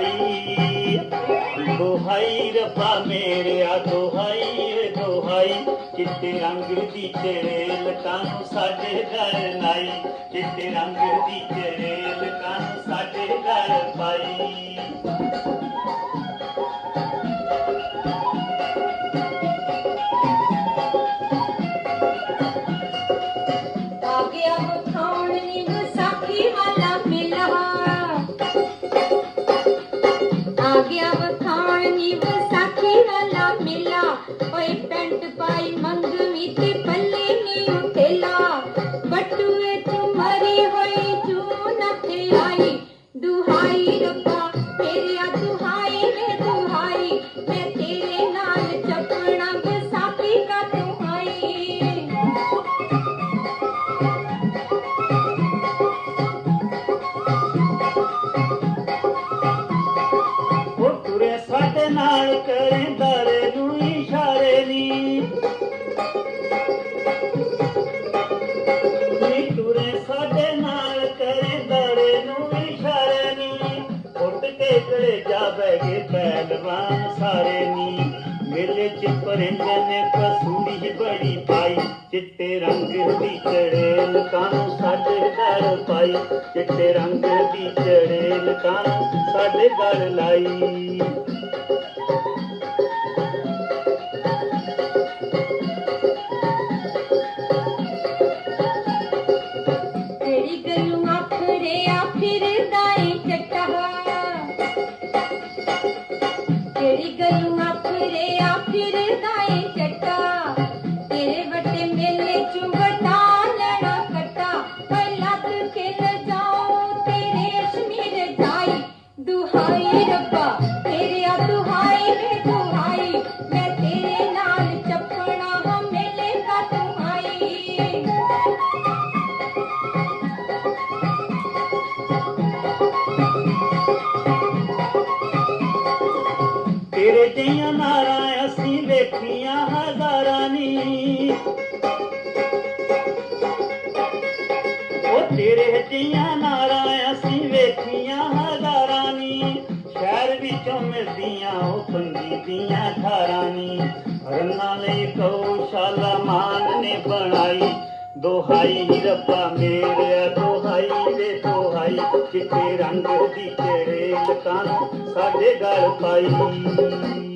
ਦੁਹਾਈ ਦੁਹਾਈ ਰੱਬਾ ਮੇਰਿਆ, ਦੁਹਾਈ ਓਏ ਦੁਹਾਈ। ਚਿੱਟੇ ਰੰਗ ਦੀ ਚੜੇਲ ਕਾਨੂੰ ਸਾਡੇ ਘਰ ਲਾਈ ਚਿੱਟੇ ਰੰਗ ਦੀ ਚੜੇਲ ਕਾਨੂੰ ਸਾਡੇ ਘਰ ਪਾਈ। बटुए तुम्हारी हुई चून आई। दुहाई रब्बा तेरे दुहाई में दुहाई। मैं तेरे नाल चपना बसापी का तुम्हारी ओ तुरे साडे नाल करे ਬੈਗੇ ਪਹਿਲਵਾਨ ਸਾਰੇ ਨੀ ਮੇਲੇ ਚ ਪਰਿੰਦੇ ਨੇ ਕਸੂੜੀ ਬੜੀ ਪਾਈ ਚਿੱਟੇ ਰੰਗ ਦੀ ਚੜੇਲ ਕਾਨੂੰ ਸਾਡੇ ਘਰ ਪਾਈ ਚਿੱਟੇ ਰੰਗ ਦੀ ਚੜੇਲ ਕਾਨੂੰ ਸਾਡੇ ਘਰ 呀 ਤੇਰੇ ਜੀਆਂ ਨਾਰਾਂ ਅਸੀਂ ਵੇਖੀਆਂ ਹਜ਼ਾਰਾਂ ਨੀ ਉਹ ਤੇਰੇ ਜੀਆਂ ਨਾਰਾਂ ਅਸੀਂ ਵੇਖੀਆਂ ਹਜ਼ਾਰਾਂ ਨੀ ਸ਼ਹਿਰ ਵਿੱਚੋਂ ਮਿਲਦੀਆਂ ਉਹ ਪੰਜੀ ਦੀਆਂ ਧਾਰਾਂ ਨੀ ਰੰਨਾਂ ਲਈ ਗਊਸ਼ਾਲਾ ਮਾਨ ਨੇ ਬਣਾਈ ਦੋਹਾਈ ਰੱਬਾ ਮੇਰੇ ਦੋਹਾਈ ਵੇ ਦੋਹਾਈ ਚਿੱਟੇ ਰੰਗ ਦੀ ਤੇਰੇ ਲਕਾਨ ਸਾਡੇ ਗਲ ਪਾਈ।